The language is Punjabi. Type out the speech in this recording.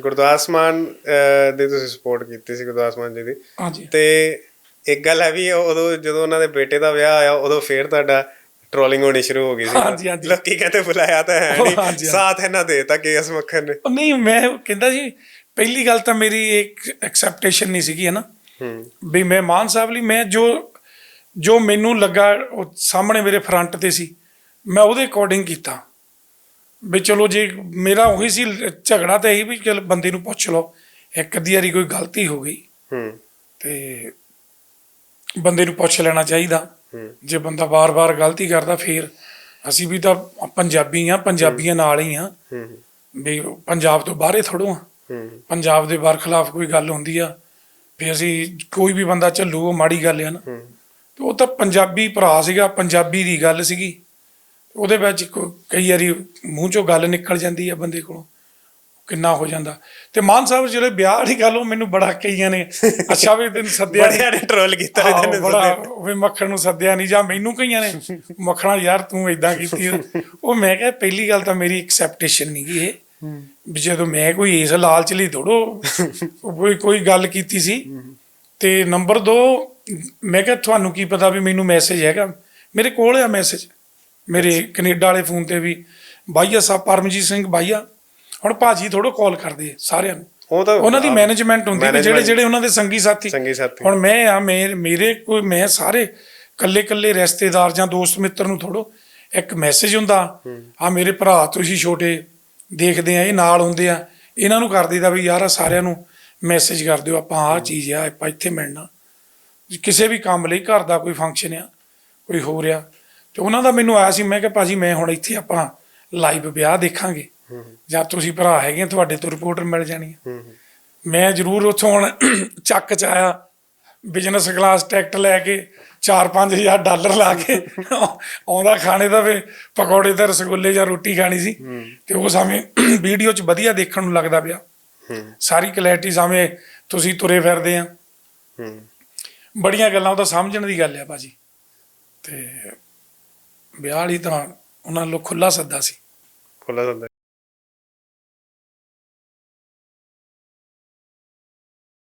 ਗੁਰਦਾਸ ਮਾਨ ਅਹ, ਦੀ ਤੁਸੀਂ ਸਪੋਰਟ ਕੀਤੀ ਸੀ ਗੁਰਦਾਸ ਮਾਨ ਜੀ ਦੀ। ਹਾਂਜੀ। ਤੇ ਇੱਕ ਗੱਲ ਹੈ ਵੀ ਉਦੋਂ ਜਦੋਂ ਉਹਨਾਂ ਦੇ ਬੇਟੇ ਦਾ ਵਿਆਹ ਆਇਆ ਉਦੋਂ ਫੇਰ ਤੁਹਾਡਾ ਟ੍ਰੋਲਿੰਗ ਹੋਣੀ ਸ਼ੁਰੂ ਹੋ ਗਈ ਸੀ। ਹਾਂਜੀ, ਹਾਂਜੀ। ਲੋਕੀ ਕਹਿੰਦੇ ਬੁਲਾਇਆ ਤਾਂ ਹੈ ਹਾਂਜੀ, ਨਹੀਂ ਹਾਂਜੀ। ਸਾਥ ਇਹਨਾਂ ਦੇਤਾ ਕੇਐਸ ਮੱਖਣ ਨੇ। ਉਹ ਨਹੀਂ ਮੈਂ ਕਹਿੰਦਾ ਜੀ ਪਹਿਲੀ ਗੱਲ ਤਾਂ ਮੇਰੀ ਇੱਕ ਐਕਸੈਪਟੇਸ਼ਨ ਨਹੀਂ ਸੀਗੀ ਹੈ ਨਾ ਹੂੰ। ਵੀ ਮੈਂ ਮਾਨ ਸਾਹਿਬ ਲਈ ਮੈਂ ਜੋ ਜੋ ਮੈਨੂੰ ਲੱਗਾ ਉਹ ਸਾਹਮਣੇ ਮੇਰੇ ਫਰੰਟ ਤੇ ਸੀ ਮੈਂ ਉਹਦੇ ਅਕੋਰਡਿੰਗ ਕੀਤਾ। ਵੀ ਚਲੋ ਜੇ ਮੇਰਾ ਉਹੀ ਸੀ ਝਗੜਾ ਤਾਂ ਇਹੀ ਵੀ ਚਲ ਬੰਦੇ ਨੂੰ ਪੁੱਛ ਲਓ ਇੱਕ ਅੱਧੀ ਵਾਰੀ ਕੋਈ ਗਲਤੀ ਹੋ ਗਈ ਹੂੰ। ਤੇ ਬੰਦੇ ਨੂੰ ਪੁੱਛ ਲੈਣਾ ਚਾਹੀਦਾ। ਜੇ ਬੰਦਾ ਵਾਰ-ਵਾਰ ਗਲਤੀ ਕਰਦਾ ਫੇਰ ਅਸੀਂ ਵੀ ਤਾਂ ਪੰਜਾਬੀ ਆ ਪੰਜਾਬੀਆਂ ਨਾਲ ਹੀ ਆ। ਹੂੰ। ਵੀ ਪੰਜਾਬ ਤੋਂ ਬਾਹਰੇ ਥੋੜੋ ਆ। ਪੰਜਾਬ ਦੇ ਬਾਰ ਖਿਲਾਫ ਕੋਈ ਗੱਲ ਹੁੰਦੀ ਆ ਵੀ ਅਸੀਂ ਕੋਈ ਵੀ ਬੰਦਾ ਝੱਲੂ ਉਹ ਮਾੜੀ ਗੱਲ ਆ ਨਾ। ਤੇ ਉਹ ਤਾਂ ਪੰਜਾਬੀ ਭਰਾ ਸੀਗਾ ਪੰਜਾਬੀ ਦੀ ਗੱਲ ਸੀਗੀ। ਉਹਦੇ ਵਿੱਚ ਕਈ ਵਾਰੀ ਮੂੰਹ ਚੋਂ ਗੱਲ ਨਿਕਲ ਜਾਂਦੀ ਆ ਬੰਦੇ ਕੋਲੋਂ ਕਿੰਨਾ ਹੋ ਜਾਂਦਾ। ਤੇ ਮਾਨ ਸਾਹਿਬ ਜਿਹੜੇ ਵਿਆਹ ਵਾਲੀ ਗੱਲ ਉਹ ਮੈਨੂੰ ਬੜਾ ਕਈਆਂ ਨੇ। ਅੱਛਾ ਵੀ ਤੈਨੂੰ ਸੱਦਿਆ ਨੀ। ਬੜਿਆਂ ਨੇ ਟ੍ਰੋਲ ਕੀਤਾ ਆਹੋ, ਇਹਦੇ ਬੜਾ ਵੀ ਮੱਖਣ ਨੂੰ ਸੱਦਿਆ ਨਹੀਂ ਜਾਂ ਮੈਨੂੰ ਕਈਆਂ ਨੇ ਮੱਖਣਾ ਯਾਰ ਤੂੰ ਇਦਾਂ ਕੀਤੀ ਉਹ ਮੈਂ ਕਿਹਾ ਪਹਿਲੀ ਗੱਲ ਤਾਂ ਮੇਰੀ ਐਕਸੈਪਟੇਸ਼ਨ ਨਹੀਂ ਗਈ ਇਹ। ਵੀ ਜਦੋਂ ਮੈਂ ਕੋਈ ਇਸ ਲਾਲਚ ਲਈ ਥੋੜੋ ਕੋਈ ਕੋਈ ਗੱਲ ਕੀਤੀ ਸੀ। ਤੇ ਨੰਬਰ 2 ਮੈਂ ਕਿਹਾ ਤੁਹਾਨੂੰ ਕੀ ਪਤਾ ਵੀ ਮੈਨੂੰ ਮੈਸੇਜ ਹੈਗਾ? ਮੇਰੇ ਕੋਲ ਆ ਮੈਸੇਜ ਮੇਰੇ ਕੈਨੇਡਾ ਵਾਲੇ ਫੋਨ ਤੇ ਵੀ ਬਾਈਆ ਸਾਹਿਬ ਪਰਮਜੀਤ ਸਿੰਘ ਬਾਈਆ ਹੁਣ ਭਾਜੀ ਥੋੜੋ ਕਾਲ ਕਰਦੇ ਆ ਸਾਰਿਆਂ ਨੂੰ। ਉਹ ਤਾਂ ਉਹਨਾਂ ਦੀ ਮੈਨੇਜਮੈਂਟ ਹੁੰਦੀ ਹੈ ਜਿਹੜੇ ਜਿਹੜੇ ਉਹਨਾਂ ਦੇ ਸੰਗੀ ਸਾਥੀ। ਸੰਗੀ ਸਾਥੀ। ਹੁਣ ਮੈਂ ਆ ਮੇਰੇ ਕੋਈ ਮੈਂ ਸਾਰੇ ਕੱਲੇ ਕੱਲੇ ਰਿਸ਼ਤੇਦਾਰ ਜਾਂ ਦੋਸਤ ਮਿੱਤਰ ਨੂੰ ਥੋੜੋ ਇੱਕ ਮੈਸੇਜ ਹੁੰਦਾ। ਆ ਮੇਰੇ ਭਰਾ ਤੁਸੀਂ ਛੋਟੇ ਦੇਖਦੇ ਆ ਇਹ ਨਾਲ ਹੁੰਦੇ ਆ। ਇਹਨਾਂ ਨੂੰ ਕਰ ਦਈਦਾ ਵੀ ਯਾਰ ਆਹ ਸਾਰਿਆਂ ਨੂੰ ਮੈਸੇਜ ਕਰ ਦਿਓ ਆਪਾਂ ਆਹ ਚੀਜ਼ ਆ ਆਪਾਂ ਇੱਥੇ ਮਿਲਣਾ। ਕਿਸੇ ਵੀ ਕੰਮ ਲਈ ਘਰ ਦਾ ਕੋਈ ਫੰਕਸ਼ਨ ਆ ਕੋਈ ਹੋ ਰਿਹਾ ਤੇ ਉਹਨਾਂ ਦਾ ਮੈਨੂੰ ਆਇਆ ਸੀ ਮੈਂ ਕਿਹਾ ਭਾਜੀ ਮੈਂ ਹੁਣ ਇੱਥੇ ਆਪਾਂ ਲਾਈਵ ਵਿਆਹ ਦੇਖਾਂਗੇ। ਜਾਂ ਤੁਸੀਂ ਭਰਾ ਹੈਗੇ ਤੁਹਾਡੇ ਤੋਂ ਰਿਪੋਰਟਰ ਮਿਲ ਜਾਣੀ। ਮੈਂ ਜ਼ਰੂਰ ਉੱਥੋਂ ਹੁਣ ਚੱਕ ਚ ਆਇਆ ਬਿਜ਼ਨਸ ਕਲਾਸ ਟਿਕਟ ਲੈ ਕੇ 4-5000 ਡਾਲਰ ਲਾ ਕੇ ਆਉਂਦਾ ਖਾਣੇ ਦਾ ਵੇ ਪਕੌੜੇ ਤੇ ਰਸਗੁੱਲੇ ਜਾਂ ਰੋਟੀ ਖਾਣੀ ਸੀ। ਤੇ ਉਹ ਸਾਵੇਂ ਵੀਡੀਓ 'ਚ ਵਧੀਆ ਦੇਖਣ ਨੂੰ ਲੱਗਦਾ ਪਿਆ। ਸਾਰੀ ਕਲੈਰਿਟੀ ਸਾਵੇਂ ਤੁਸੀਂ ਤੁਰੇ ਫਿਰਦੇ ਆ। ਬੜੀਆਂ ਗੱਲਾਂ ਉਹ ਤਾਂ ਸਮਝਣ ਦੀ ਗੱਲ ਆ ਭਾਜੀ। ਤੇ ਵਿਆਹ ਵਾਲੀ ਤਾਂ ਉਹਨਾਂ ਨੂੰ ਖੁੱਲਾ ਸੱਦਾ ਸੀ। ਖੁੱਲਾ ਸੱਦਾ